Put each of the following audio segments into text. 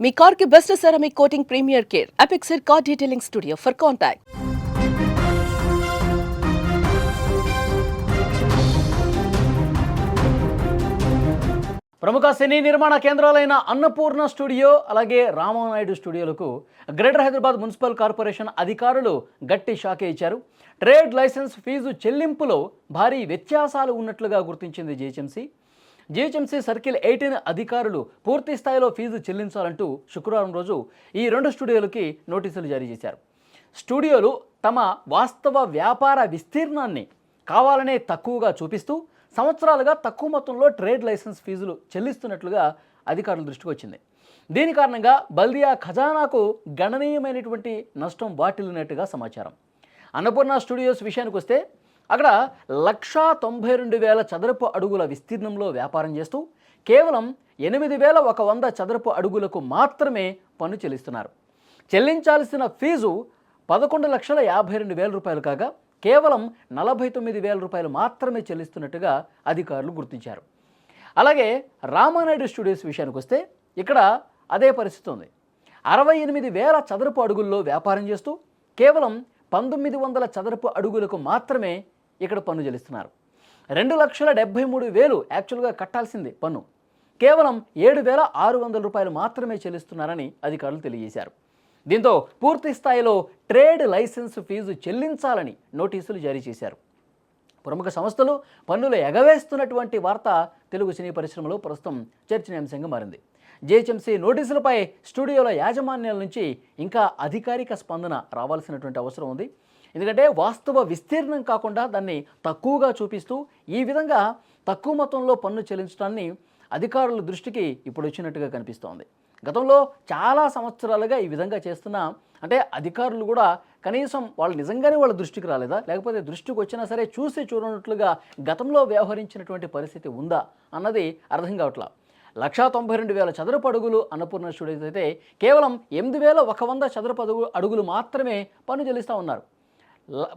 మీ కార్కి best ceramic coating premier care. Apexer car detailing studio for contact ప్రముఖ సినీ నిర్మాణ కేంద్రాలైన అన్నపూర్ణ స్టూడియో అలాగే రామానాయుడు స్టూడియోలకు గ్రేటర్ హైదరాబాద్ మున్సిపల్ కార్పొరేషన్ అధికారులు గట్టి షాకే ఇచ్చారు. ట్రేడ్ లైసెన్స్ ఫీజు చెల్లింపులో భారీ వ్యత్యాసాలు ఉన్నట్లుగా గుర్తించింది జిహెచ్ఎంసీ. జిహెచ్ఎంసీ సర్కిల్ ఎయిటీన్ అధికారులు పూర్తి స్థాయిలో ఫీజు చెల్లించాలంటూ శుక్రవారం రోజు ఈ రెండు స్టూడియోలకి నోటీసులు జారీ చేశారు. స్టూడియోలు తమ వాస్తవ వ్యాపార విస్తీర్ణాన్ని కావాలనే తక్కువగా చూపిస్తూ సంవత్సరాలుగా తక్కువ మొత్తంలో ట్రేడ్ లైసెన్స్ ఫీజులు చెల్లిస్తున్నట్లుగా అధికారుల దృష్టికి వచ్చింది. దీని కారణంగా బల్దియా ఖజానాకు గణనీయమైనటువంటి నష్టం వాటిల్లినట్టుగా సమాచారం. అన్నపూర్ణ స్టూడియోస్ విషయానికి వస్తే అక్కడ లక్షా తొంభై రెండు వేల చదరపు అడుగుల విస్తీర్ణంలో వ్యాపారం చేస్తూ కేవలం ఎనిమిది వేల ఒక వంద చదరపు అడుగులకు మాత్రమే పన్ను చెల్లిస్తున్నారు. చెల్లించాల్సిన ఫీజు పదకొండు లక్షల యాభై రెండు వేల రూపాయలు కాగా కేవలం నలభై తొమ్మిది వేల రూపాయలు మాత్రమే చెల్లిస్తున్నట్టుగా అధికారులు గుర్తించారు. అలాగే రామానాయుడు స్టూడియోస్ విషయానికి వస్తే ఇక్కడ అదే పరిస్థితి ఉంది. అరవై ఎనిమిది వేల చదరపు అడుగుల్లో వ్యాపారం చేస్తూ కేవలం పంతొమ్మిది వందల చదరపు అడుగులకు మాత్రమే ఇక్కడ పన్ను చెల్లిస్తున్నారు. రెండు లక్షల డెబ్బై మూడు వేలు యాక్చువల్గా కట్టాల్సింది పన్ను. కేవలం ఏడు వేల ఆరు వందల రూపాయలు మాత్రమే చెల్లిస్తున్నారని అధికారులు తెలియజేశారు. దీంతో పూర్తి స్థాయిలో ట్రేడ్ లైసెన్స్ ఫీజు చెల్లించాలని నోటీసులు జారీ చేశారు. ప్రముఖ సంస్థలు పన్నులు ఎగవేస్తున్నటువంటి వార్త తెలుగు సినీ పరిశ్రమలో ప్రస్తుతం చర్చనీయాంశంగా మారింది. జిహెచ్ఎంసీ నోటీసులపై స్టూడియోల యాజమాన్యాల నుంచి ఇంకా అధికారిక స్పందన రావాల్సినటువంటి అవసరం ఉంది. ఎందుకంటే వాస్తవ విస్తీర్ణం కాకుండా దాన్ని తక్కువగా చూపిస్తూ ఈ విధంగా తక్కువ మొత్తంలో పన్ను చెల్లించడాన్ని అధికారుల దృష్టికి ఇప్పుడు వచ్చినట్టుగా కనిపిస్తోంది. గతంలో చాలా సంవత్సరాలుగా ఈ విధంగా చేస్తున్న అంటే అధికారులు కూడా కనీసం వాళ్ళు నిజంగానే వాళ్ళ దృష్టికి రాలేదా? లేకపోతే దృష్టికి వచ్చినా సరే చూసి చూడనట్లుగా గతంలో వ్యవహరించినటువంటి పరిస్థితి ఉందా అన్నది అర్థం కావట్లా. లక్షా తొంభై రెండు వేల చదరపు అడుగులు అన్నపూర్ణ స్టూడియోస్ అయితే కేవలం ఎనిమిది వేల ఒక వంద చదరపు అడుగులు మాత్రమే పన్ను చెల్లిస్తూ ఉన్నారు.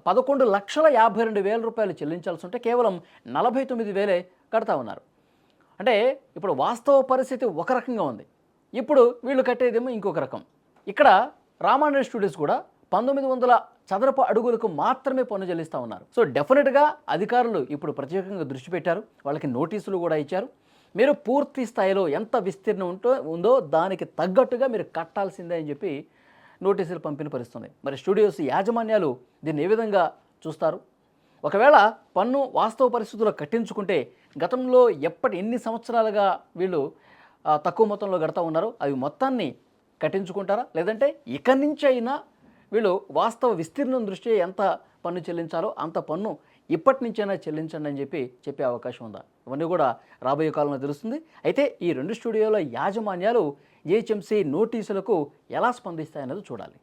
పదకొండు లక్షల యాభై రెండు వేల రూపాయలు చెల్లించాల్సి ఉంటే కేవలం నలభై తొమ్మిది వేలే కడతా ఉన్నారు. అంటే ఇప్పుడు వాస్తవ పరిస్థితి ఒక రకంగా ఉంది. ఇప్పుడు వీళ్ళు కట్టేదేమో ఇంకొక రకం. ఇక్కడ రామానాయుడు స్టూడియోస్ కూడా పంతొమ్మిది వందల చదరపు అడుగులకు మాత్రమే పన్ను చెల్లిస్తూ ఉన్నారు. సో డెఫినెట్గా అధికారులు ఇప్పుడు ప్రత్యేకంగా దృష్టి పెట్టారు. వాళ్ళకి నోటీసులు కూడా ఇచ్చారు. మీరు పూర్తి స్థాయిలో ఎంత విస్తీర్ణం ఉంటో ఉందో దానికి తగ్గట్టుగా మీరు కట్టాల్సిందే అని చెప్పి నోటీసులు పంపిణీ పరుస్తుంది. మరి స్టూడియోస్ యాజమాన్యాలు దీన్ని ఏ విధంగా చూస్తారు? ఒకవేళ పన్ను వాస్తవ పరిస్థితుల్లో కట్టించుకుంటే గతంలో ఎప్పటి ఎన్ని సంవత్సరాలుగా వీళ్ళు తక్కువ మొత్తంలో కడతా ఉన్నారో అవి మొత్తాన్ని కట్టించుకుంటారా? లేదంటే ఇక్కడి నుంచి అయినా వీళ్ళు వాస్తవ విస్తీర్ణం దృష్ట్యా ఎంత పన్ను చెల్లించాలో అంత పన్ను ఇప్పటి నుంచైనా చెల్లించండి అని చెప్పి చెప్పే అవకాశం ఉందా? ఇవన్నీ కూడా రాబోయే కాలంలో తెలుస్తుంది. అయితే ఈ రెండు స్టూడియోల యాజమాన్యాలు జిహెచ్ఎంసీ నోటీసులకు ఎలా స్పందిస్తాయన్నది చూడాలి.